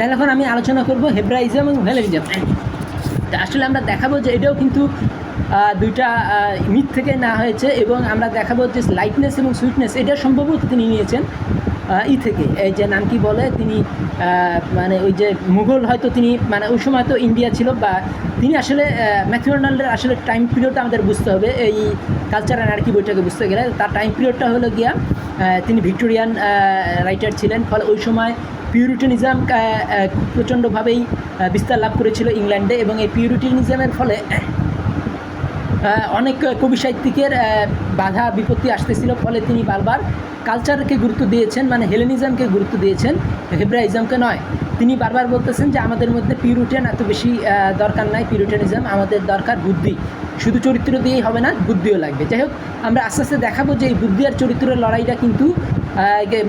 তাহলে এখন আমি আলোচনা করব হেব্রাইজম এবং ভ্যালেরিজম। তা আসলে আমরা দেখাবো যে এটাও কিন্তু দুইটা মিথ থেকে না হয়েছে এবং আমরা দেখাবো যে লাইটনেস এবং সুইটনেস এটা সম্ভবত তিনি নিয়েছেন। ই থেকে। এই যে নাম কি বলে, তিনি মানে ওই যে মুঘল হয়তো তিনি মানে ওই সময় তো ইন্ডিয়া ছিল বা তিনি আসলে ম্যাথিওনালের আসলে টাইম পিরিয়ডটা আমাদের বুঝতে হবে। এই কালচার অ্যান্ড কি বইটাকে বুঝতে গেলে। তার টাইম পিরিয়ডটা হলো গিয়া তিনি ভিক্টোরিয়ান রাইটার ছিলেন। ফলে ওই সময় পিউরিটানিজম প্রচণ্ডভাবেই বিস্তার লাভ করেছিল ইংল্যান্ডে এবং এই পিউরিটানিজমের ফলে অনেক কবি সাহিত্যিকের বাধা, বিপত্তি আসতেছিল, ফলে তিনি বারবার কালচারকে গুরুত্ব দিয়েছেন মানে হেলেনিজমকে গুরুত্ব দিয়েছেন হেব্রাইজমকে নয়। তিনি বারবার বলতেছেন যে, আমাদের মধ্যে পিউরিটান এত বেশি দরকার নাই পিউরিটানিজম আমাদের দরকার বুদ্ধি। শুধু চরিত্র দিয়েই হবে না, বুদ্ধিও লাগবে। যাই হোক, আমরা আস্তে আস্তে দেখাবো যে এই বুদ্ধি আর চরিত্রের লড়াইটা কিন্তু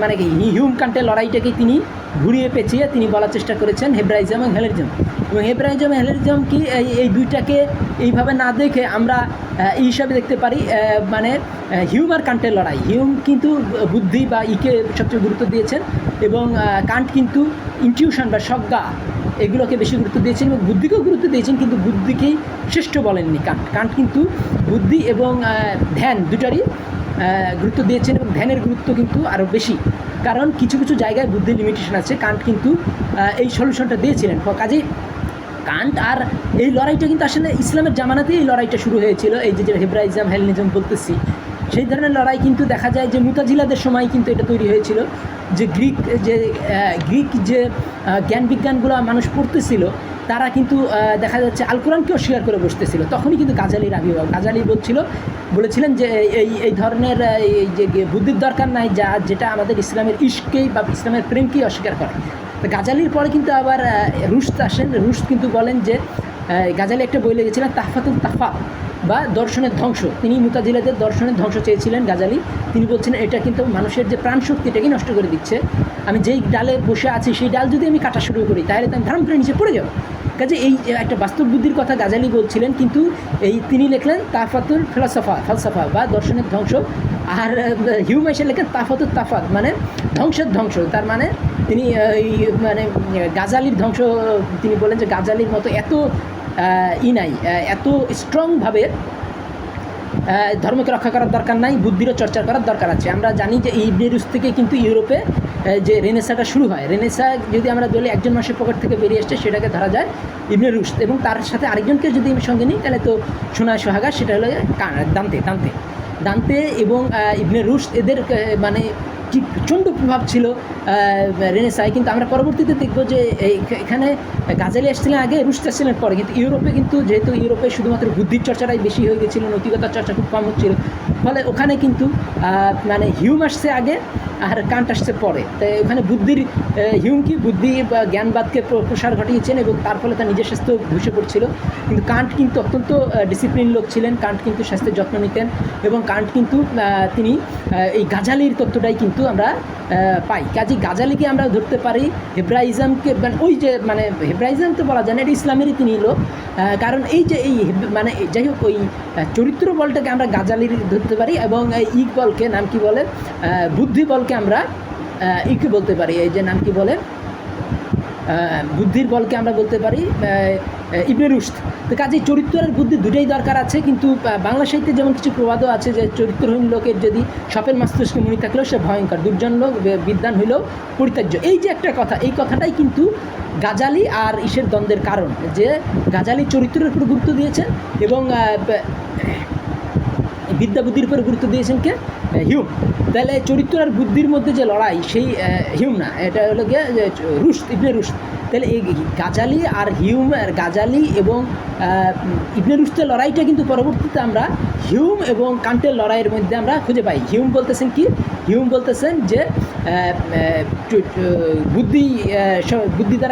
মানে কি হিউম কান্টের লড়াইটাকে তিনি ঘুরিয়ে পেঁচিয়ে তিনি বলার চেষ্টা করেছেন হেব্রাইজম এবং হেলেরিজম এবং হেব্রাইজম হেলেরিজম কি, এই এই দুইটাকে এইভাবে না দেখে আমরা এই হিসাবে দেখতে পারি মানে হিউম আর কান্টের লড়াই। হিউম কিন্তু বুদ্ধি বা ইকে সবচেয়ে গুরুত্ব দিয়েছেন এবং কান্ট কিন্তু ইনটিউশন বা সজ্ঞা এগুলোকে বেশি গুরুত্ব দিয়েছেন এবং বুদ্ধিকেও গুরুত্ব দিয়েছেন, কিন্তু বুদ্ধিকেই শ্রেষ্ঠ বলেননি কান্ট। কান্ট কিন্তু বুদ্ধি এবং ধ্যান দুটারই গুরুত্ব দিয়েছেন এবং ধ্যানের গুরুত্ব কিন্তু আরও বেশি। কারণ কিছু কিছু জায়গায় বুদ্ধির লিমিটেশন আছে, কান্ট কিন্তু এই সলিউশনটা দিয়েছিলেন। কাজেই কান্ট আর এই লড়াইটা কিন্তু আসলে ইসলামের জামানাতেই এই লড়াইটা শুরু হয়েছিল। এই যে যে হেব্রাইজম হেলনিজম বলতেছি সেই ধরনের লড়াই কিন্তু দেখা যায় যে মুতাজিলাদের সময় কিন্তু এটা তৈরি হয়েছিল। যে গ্রিক যে গ্রিক যে জ্ঞান বিজ্ঞানগুলো মানুষ পড়তেছিল, তারা কিন্তু দেখা যাচ্ছে আল কোরআনকে অস্বীকার করে বসতেছিল। তখনই কিন্তু গাজালির আবির্ভাব, গাজালি বলছিল, বলেছিলেন যে এই এই ধরনের এই যে বুদ্ধির দরকার নাই, যা, যেটা আমাদের ইসলামের ইস্ককেই বা ইসলামের প্রেমকেই অস্বীকার করে। তো গাজালির পরে কিন্তু আবার রুশ আসেন। রুশ কিন্তু বলেন যে গাজালি একটা বই লেগেছিলেন তাহফাতুল তাফা। বা দর্শনের ধ্বংস। তিনি মুতাজিলাদের দর্শনের ধ্বংস চেয়েছিলেন গাজালি। তিনি বলছেন, এটা কিন্তু মানুষের যে প্রাণ শক্তি এটাকে নষ্ট করে দিচ্ছে। আমি যেই ডালে বসে আছি, সেই ডাল যদি আমি কাটা শুরু করি, তাহলে আমি ধারণ করে নিচে পড়ে যাব। কাজে এই একটা বাস্তব বুদ্ধির কথা গাজালি বলছিলেন, কিন্তু এই তিনি লিখলেন তাফাতুল ফেলাসফা, ফালসাফা বা দর্শনের ধ্বংস। আর হিউম এসে লেখেন তাফাতুল তাফাত মানে ধ্বংসের ধ্বংস। তার মানে তিনি মানে গাজালির ধ্বংস, তিনি বলেন যে গাজালির মতো এত ই নাই। এত স্ট্রংভাবে ধর্মকে রক্ষা করার দরকার নাই বুদ্ধিরও চর্চা করার দরকার আছে। আমরা জানি যে এই ইবনে থেকে কিন্তু ইউরোপে যে রেনেসাটা শুরু হয়। রেনেসা যদি আমরা বলি একজন মানুষের পকেট থেকে বেরিয়ে আসছে সেটাকে ধরা যায় ইবনে রুশ এবং তার সাথে আরেকজনকে যদি সঙ্গে নিই তাহলে তো সোনা সোহাগা সেটা হলো দান্তে দান্তে। দান্তে এবং আহ, ইবনে রুশ এদের মানে কি প্রচণ্ড প্রভাব ছিল রেনেসায়। কিন্তু আমরা পরবর্তীতে দেখব যে এখানে গাজালি আসছিলেন আগে, রুশ আসছিলেন পরে। কিন্তু ইউরোপে কিন্তু যেহেতু ইউরোপে শুধুমাত্র বুদ্ধির চর্চাটাই বেশি হয়ে গেছিল, নৈতিকতার চর্চা খুব কম হচ্ছিল। ফলে ওখানে কিন্তু মানে হিউম আসছে আগে আর কান্ট আসছে পরে। তাই ওখানে বুদ্ধির হিউম কি? বুদ্ধি বা জ্ঞানবাদকে প্র- প্রসার ঘটিয়েছেন এবং তার ফলে তার নিজের স্বাস্থ্য ধসে পড়ছিল। কিন্তু কান্ট কিন্তু অত্যন্ত ডিসিপ্লিন লোক ছিলেন। কান্ট কিন্তু স্বাস্থ্যের যত্ন নিতেন এবং কান্ট কিন্তু তিনি এই গাজালির তত্ত্বটাই কিন্তু আমরা পাই। কাজে গাজালিকে আমরা ধরতে পারি, হেব্রাইজমকে মানে ওই যে মানে হেব্রাইজম তো বলা যায় না, এটা ইসলামেরই তিনি লোক কারণ এই যে এই মানে যাই হোক, ওই চরিত্র বলটাকে আমরা গাজালির ধরতে পারি এবং এই ইক বলকে, নাম কি বলে বুদ্ধি বলকে আমরা ইকে বলতে পারি। এই যে নাম কি বলে বুদ্ধির বলকে আমরা বলতে পারি ইবনে রুশদ। তো কাজে চরিত্র আর বুদ্ধি দুটোই দরকার আছে, কিন্তু বাংলা সাহিত্যে যেমন কিছু প্রবাদও আছে যে চরিত্রহীন লোকের যদি সপের মস্তিষ্কে মনি থাকলেও সে ভয়ঙ্কর, দুর্জন লোক বিদ্যান হইলেও পরিত্যাজ্য। এই যে একটা কথা, এই কথাটাই কিন্তু গাজালি আর ইসের দ্বন্দ্বের কারণ, যে গাজালি চরিত্রের উপর গুরুত্ব দিয়েছেন এবং বিদ্যা বুদ্ধির উপরে গুরুত্ব দিয়েছেন কে? হিউম। তাহলে চরিত্র আর বুদ্ধির মধ্যে যে লড়াই, সেই হিউম না। এটা হলো গিয়ে রুশ ইবনে রুশ তাহলে এই গাজালি আর হিউম, আর গাজালি এবং ইবনে রুশতের লড়াইটা কিন্তু পরবর্তীতে আমরা হিউম এবং কান্টের লড়াইয়ের মধ্যে আমরা খুঁজে পাই। হিউম বলতেছেন কি? হিউম বলতেছেন যে বুদ্ধি বুদ্ধি দ্বারা